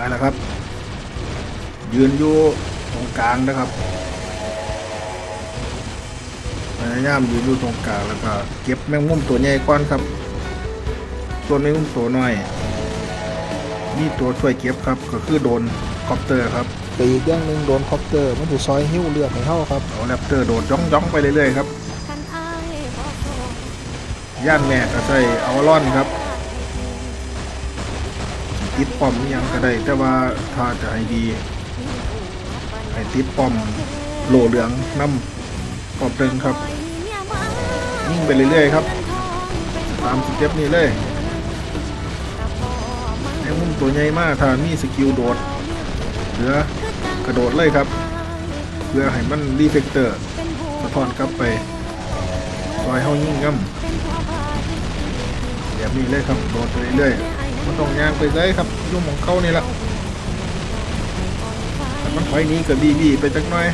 ไปแล้วครับ ยืนอยู่ตรงกลางนะครับพยายามยืนอยู่ตรงกลางแล้วก็เก็บแมงมุมตัวใหญ่ก่อนครับ ส่วนแมงมุมตัวน้อยมีตัวช่วยเก็บครับก็คือโดนคอปเตอร์ครับแต่อีกอย่างหนึ่งโดนคอปเตอร์มันถือซอยหิ้วเลือดให้เฮาครับเอาแรปเตอร์โดดย่องย่องๆไปเรื่อยๆครับคันอายบอกโทษย่านแม่ก็ใส่เอาล่อนครับ ติดป้อมยังก็ได้ แต่ว่าถ้าจะให้ดีให้ติดป้อมโลเหลืองน้ำป้อมตึงครับยิ่งไปเรื่อยๆครับตามสเต็ปนี้เลยไอ้มุมตัวใหญ่มากถ้ามีสกิลโดดเหลือกระโดดเลยครับเพื่อให้มันรีเฟกเตอร์สะท้อนกลับไปซอยเฮายิ่งง่ำแบบนี้เลยครับโดดไปเรื่อยๆ มันต้องยางไปเลยครับยุ่งของเขานี่แหละมันถอยนี้ก็บีบีไปจักหน่อย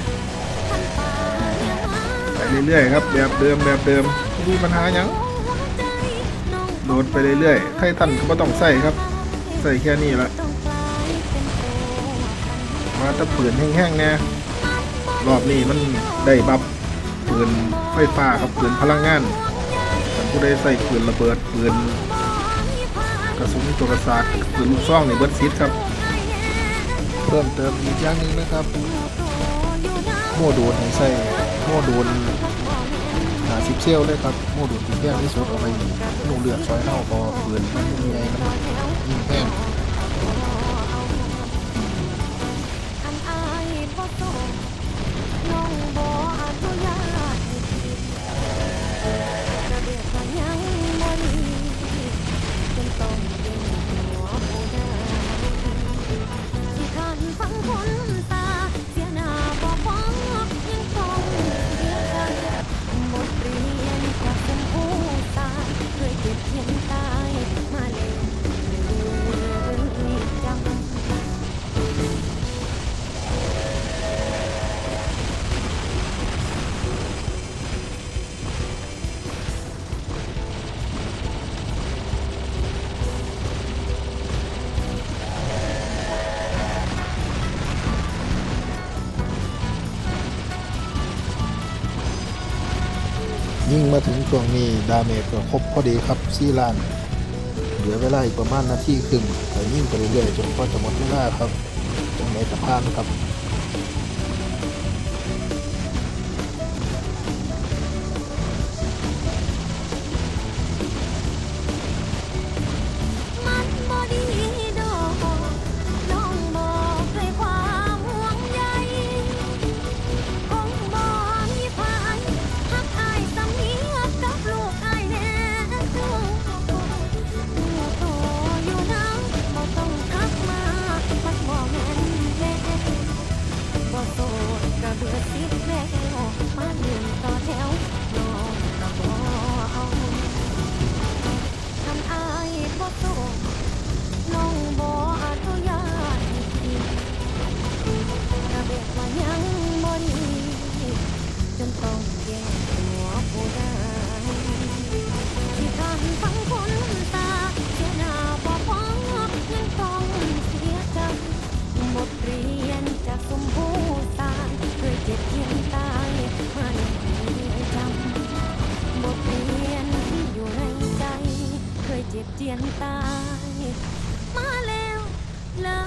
ไปเรื่อยๆครับแบบเดิมแบบเดิมมีปัญหายังโดดไปเรื่อยๆไททันก็ไม่ต้องใส่ครับ ใส่แค่นี้ละมาตะปืนแห้งๆแน่รอบนี้มันได้บัฟปืนไฟฟ้าครับปืนพลังงานท่านผู้ใดใส่ปืนระเบิดปืน กระสุนตัวกระสากปืนลูกซองนี่เบิร์ดซิดครับ เพิ่มเติมอีกอย่างหนึ่งนะครับ โมดูลให้ใส่โมดูลหาสิบเซลเลยครับโมดูลที่แพงที่สุดเอาไปลูกเลือดซอยเฮาพอปืนมันยังใหญ่มันยิ่งแพง ยิ่งมาถึงช่วงนี้ดาเมจก็ครบพอดีครับซี่ล้าน เหลือเวลาอีกประมาณนาทีครึ่งแต่ยิ่งไปเรื่อยๆจนกว่าจะหมดเวลาครับจังไหนจะพานครับ เจ็บเจียนตาย มาแล้วลา